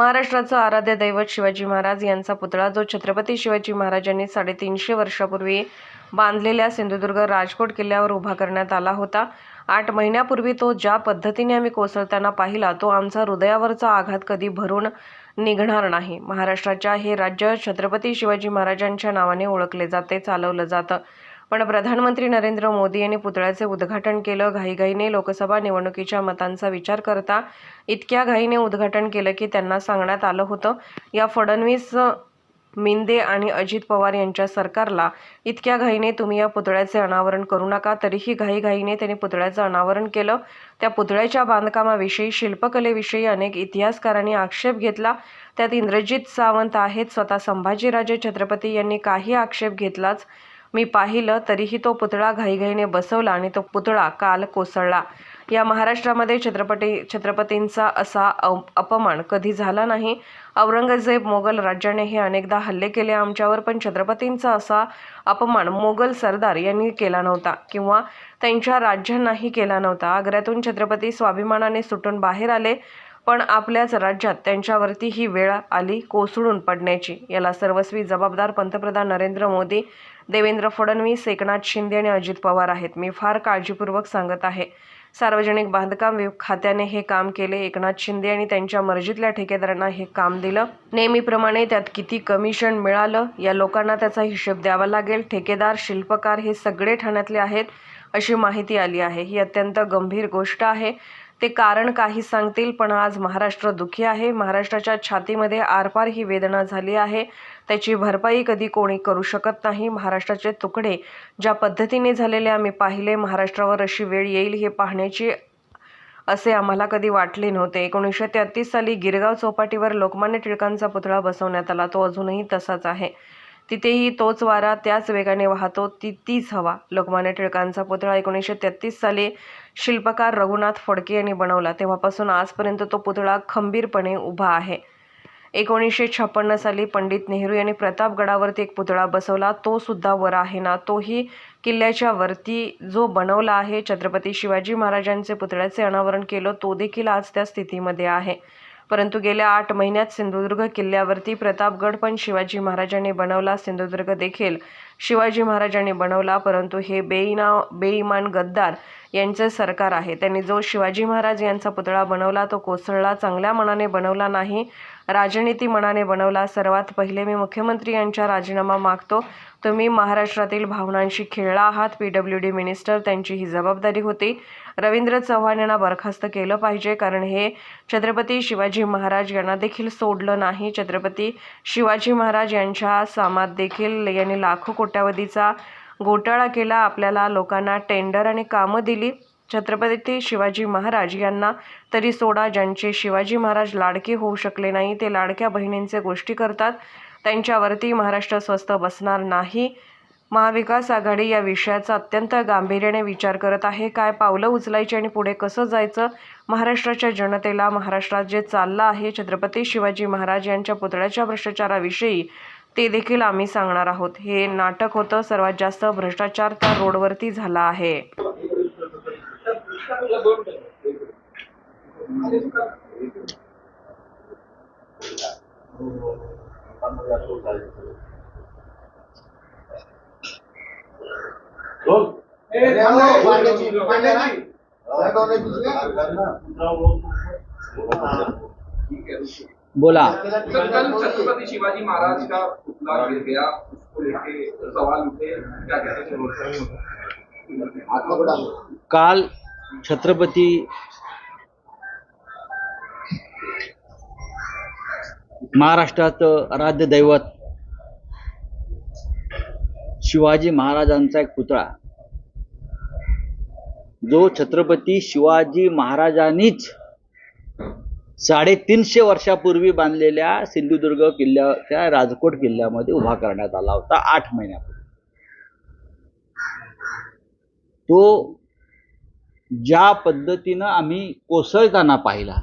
महाराष्ट्राचं आराध्य दैवत शिवाजी महाराज यांचा पुतळा जो छत्रपती शिवाजी महाराजांनी साडेतीनशे वर्षापूर्वी बांधलेल्या सिंधुदुर्ग राजकोट किल्ल्यावर उभा करण्यात आला होता. आठ महिन्यापूर्वी तो ज्या पद्धतीने आम्ही कोसळताना पाहिला तो आमचा हृदयावरचा आघात कधी भरून निघणार नाही. महाराष्ट्राच्या हे राज्य छत्रपती शिवाजी महाराजांच्या नावाने ओळखले जाते चालवलं जातं. पण प्रधानमंत्री नरेंद्र मोदी यांनी पुतळ्याचे उद्घाटन केलं. घाईघाईने लोकसभा निवडणुकीच्या मतांचा विचार करता इतक्या घाईने उद्घाटन केलं की त्यांना सांगण्यात आलं होतं. या फडणवीस मिंदे आणि अजित पवार यांच्या सरकारला इतक्या घाईने तुम्ही या पुतळ्याचे अनावरण करू नका. तरीही घाईघाईने त्यांनी पुतळ्याचं अनावरण केलं. त्या पुतळ्याच्या बांधकामाविषयी शिल्पकलेविषयी अनेक इतिहासकारांनी आक्षेप घेतला. त्यात इंद्रजित सावंत आहेत. स्वतः संभाजीराजे छत्रपती यांनी काही आक्षेप घेतलाच. मी पाहिलं तरीही तो पुतळा घाईघाईने बसवला आणि तो पुतळा काल कोसळला. या महाराष्ट्रामध्ये छत्रपती छत्रपतींचा असा अपमान कधी झाला नाही. औरंगजेब मोगल राज्याने हे अनेकदा हल्ले केले. आमच्यावर पण छत्रपतींचा असा अपमान मोगल सरदार यांनी केला नव्हता किंवा त्यांच्या राज्यांनाही केला नव्हता. आग्र्यातून छत्रपती स्वाभिमानाने सुटून बाहेर आले पण आपल्याच राज्यात त्यांच्यावरती ही वेळ आली कोसळून पडण्याची. याला सर्वस्वी जबाबदार पंतप्रधान नरेंद्र मोदी देवेंद्र फडणवीस एकनाथ शिंदे आणि अजित पवार आहेत. मी फार काळजीपूर्वक सांगत आहे. सार्वजनिक बांधकाम खात्याने हे काम केले. एकनाथ शिंदे आणि त्यांच्या मर्जीतल्या ठेकेदारांना हे काम दिलं. नेहमीप्रमाणे त्यात किती कमिशन मिळालं या लोकांना त्याचा हिशेब द्यावा लागेल. ठेकेदार शिल्पकार हे सगळे ठाण्यातले आहेत अशी माहिती आली आहे. ही अत्यंत गंभीर गोष्ट आहे. ते कारण काही सांगतील पण आज महाराष्ट्र दुःखी आहे. महाराष्ट्राच्या छातीमध्ये आरपार ही वेदना झाली आहे. त्याची भरपाई कधी कोणी करू शकत नाही. महाराष्ट्राचे तुकडे ज्या पद्धतीने झालेले आम्ही पाहिले महाराष्ट्रावर अशी वेळ येईल हे पाहण्याची असे आम्हाला कधी वाटले नव्हते. एकोणीसशे तेहतीस साली गिरगाव चौपाटीवर लोकमान्य टिळकांचा पुतळा बसवण्यात आला. तो अजूनही तसाच आहे. तिथेही तोच वारा त्याच वेगाने वाहतो ती तीच हवा. लोकमान्य टिळकांचा पुतळा एकोणीसशे तेहतीस साली शिल्पकार रघुनाथ फडके यांनी बनवला. तेव्हापासून आजपर्यंत तो पुतळा खंबीरपणे उभा आहे. एकोणीसशे छप्पन्न साली पंडित नेहरू यांनी प्रतापगडावरती एक पुतळा बसवला. तो सुद्धा वर आहे ना तोही किल्ल्याच्या वरती जो बनवला आहे. छत्रपती शिवाजी महाराजांचे पुतळ्याचे अनावरण केलं तो देखील आज त्या स्थितीमध्ये आहे. परंतु गेल्या आठ महिन्यात सिंधुदुर्ग किल्ल्यावरती प्रतापगड पण शिवाजी महाराजांनी बनवला सिंधुदुर्ग देखील शिवाजी महाराजांनी बनवला परंतु हे बेईना बेईमान गद्दार यांचे सरकार आहे. त्यांनी जो शिवाजी महाराज यांचा पुतळा बनवला तो कोसळला चांगल्या मनाने बनवला नाही. राजनीती मनाने बनवला. सर्वात पहिले मी मुख्यमंत्री यांचा राजीनामा मागतो. तुम्ही महाराष्ट्रातील भावनांशी खेळला आहात. पी डब्ल्यू डी मिनिस्टर त्यांची ही जबाबदारी होती. रवींद्र चव्हाण यांना बरखास्त केलं पाहिजे कारण हे छत्रपती शिवाजी महाराज यांना देखील सोडलं नाही. छत्रपती शिवाजी महाराज यांच्या सामात देखील यांनी लाखो कोट्यावधीचा घोटाळा केला. आपल्याला लोकांना टेंडर आणि कामं दिली. छत्रपती शिवाजी महाराज यांना तरी सोडा ज्यांचे शिवाजी महाराज लाडके होऊ शकले नाही ते लाडक्या बहिणींचे गोष्टी करतात. त्यांच्यावरती महाराष्ट्र स्वस्त बसणार नाही. महाविकास आघाडी या विषयाचा अत्यंत गांभीर्याने विचार करत आहे. काय पावलं उचलायची आणि पुढे कसं जायचं? महाराष्ट्राच्या जनतेला महाराष्ट्रात जे चाललं आहे छत्रपती शिवाजी महाराज यांच्या पुतळ्याच्या भ्रष्टाचाराविषयी ते देखील आम्ही सांगणार आहोत. हे नाटक होतं. सर्वात जास्त भ्रष्टाचार त्या रोडवरती झाला आहे. बोला। कल छत्रपति शिवाजी महाराज का पुतला गिर गया उसको लेके सवाल उठे क्या कहते हैं? काल छत्रपती महाराष्ट्राचं आराध्य दैवत शिवाजी महाराजांचा एक पुतळा. जो छत्रपती शिवाजी महाराजांनीच साडेतीनशे वर्षापूर्वी बांधलेल्या सिंधुदुर्ग किल्ल्याच्या राजकोट किल्ल्यामध्ये उभा करण्यात आला होता आठ महिन्यापूर्वी. तो ज्या पद्धतीनं आम्ही कोसळताना पाहिला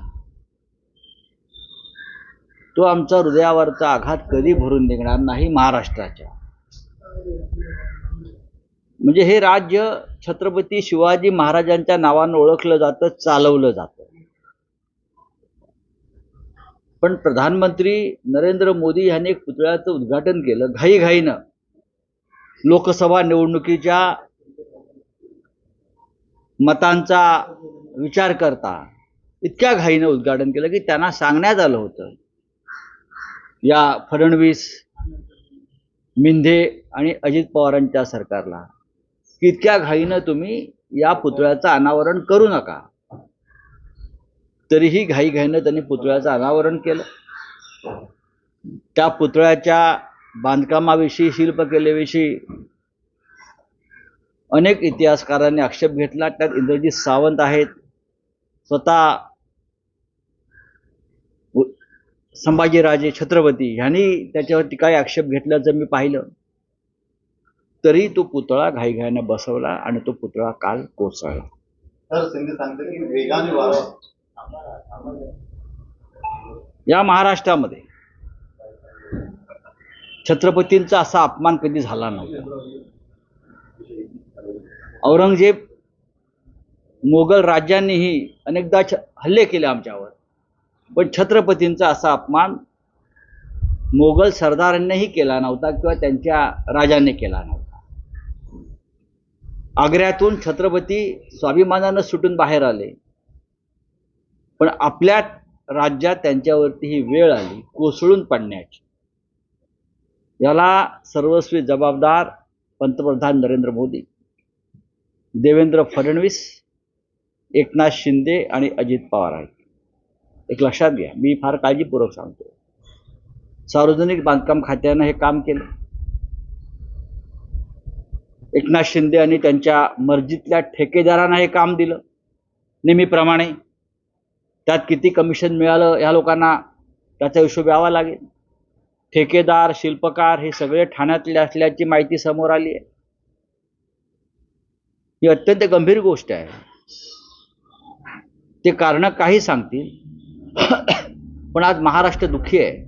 तो आमचा हृदयावरचा आघात कधी भरून निघणार नाही महाराष्ट्राच्या. म्हणजे हे राज्य छत्रपती शिवाजी महाराजांच्या नावानं ओळखलं जातं चालवलं जातं. पण प्रधानमंत्री नरेंद्र मोदी यांनी एक पुतळ्याचं उद्घाटन केलं घाईघाईनं. लोकसभा निवडणुकीच्या मतांचा विचार करता. इतक्या घाईनं उद्घाटन केलं की त्यांना सांगण्यात आलं होतं. या फडणवीस मिंधे आणि अजित पवारांच्या सरकारला की इतक्या घाईनं तुम्ही या पुतळ्याचं अनावरण करू नका. तरीही घाईघाईनं त्यांनी पुतळ्याचं अनावरण केलं. त्या पुतळ्याच्या बांधकामाविषयी शिल्पकलेविषयी अनेक इतिहासकारांनी आक्षेप घेतला. त्यात इंद्रजित सावंत आहेत. स्वतः संभाजीराजे छत्रपती ह्यांनी त्याच्यावरती काही आक्षेप घेतल्याचं मी पाहिलं. तरी तो पुतळा घाईघाईनं बसवला आणि तो पुतळा काल कोसळला. या महाराष्ट्रामध्ये छत्रपतींचा असा अपमान कधी झाला नव्हता. औरंगजेब मोगल राज्यांनीही अनेकदा छ हल्ले केले आमच्यावर. पण छत्रपतींचा असा अपमान मोगल सरदारांनीही केला नव्हता किंवा त्यांच्या राजाने केला नव्हता. आग्र्यातून छत्रपती स्वाभिमानानं सुटून बाहेर आले. पण आपल्या राज्यात त्यांच्यावरती ही वेळ आली कोसळून पडण्याची. याला सर्वस्वी जबाबदार पंतप्रधान नरेंद्र मोदी. देवेंद्र फडणवीस एकनाथ शिंदे आणि अजित पवार आहेत. एक लक्षात घ्या मी फार काळजीपूर्वक सांगतो. सार्वजनिक बांधकाम खात्यानं हे काम केलं. एकनाथ शिंदे आणि त्यांच्या मर्जीतल्या ठेकेदारांना हे काम दिलं नेहमीप्रमाणे. त्यात किती कमिशन मिळालं ह्या लोकांना त्याचा हिशोब यावा लागेल. ठेकेदार शिल्पकार हे सगळे ठाण्यातले असल्याची माहिती समोर आली आहे ही अत्यंत गंभीर गोष्ट आहे. ते कारण काही सांगतील. पण आज महाराष्ट्र दुःखी आहे.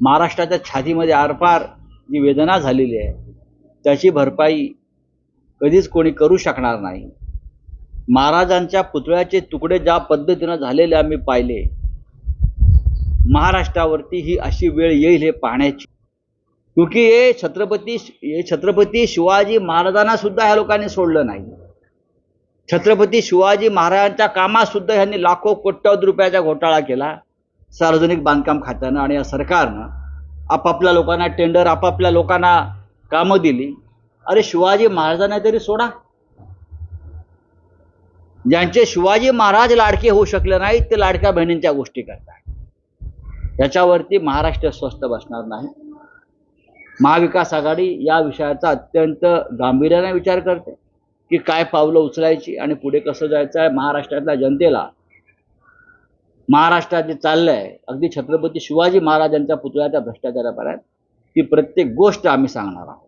महाराष्ट्राच्या छातीमध्ये आरपार जी वेदना झालेली आहे त्याची भरपाई कधीच कोणी करू शकणार नाही. महाराजांच्या पुतळ्याचे तुकडे ज्या पद्धतीनं झालेले आम्ही पाहिले महाराष्ट्रावरती ही अशी वेळ येईल हे पाहण्याची. क्योंकि हे छत्रपती हे छत्रपती शिवाजी महाराजांना सुद्धा ह्या लोकांनी सोडलं नाही. छत्रपती शिवाजी महाराजांच्या कामात सुद्धा ह्यांनी लाखो कोट्यावधी रुपयाचा घोटाळा केला सार्वजनिक बांधकाम खात्यानं आणि या सरकारनं आपापल्या लोकांना टेंडर आपापल्या लोकांना कामं दिली. अरे शिवाजी महाराजांना तरी सोडा. ज्यांचे शिवाजी महाराज लाडके होऊ शकले नाहीत ते लाडक्या बहिणींच्या गोष्टी करतात याच्यावरती महाराष्ट्र स्वस्थ बसणार नाही. महाविकास आघाडी या विषयाचा अत्यंत गांभीर्याने विचार करते की काय पावलं उचलायची आणि पुढे कसं जायचं आहे महाराष्ट्रातल्या जनतेला. महाराष्ट्रात जे चाललंय अगदी छत्रपती शिवाजी महाराजांच्या पुतळ्याच्या भ्रष्टाचारापर्यंत ती प्रत्येक गोष्ट आम्ही सांगणार आहोत.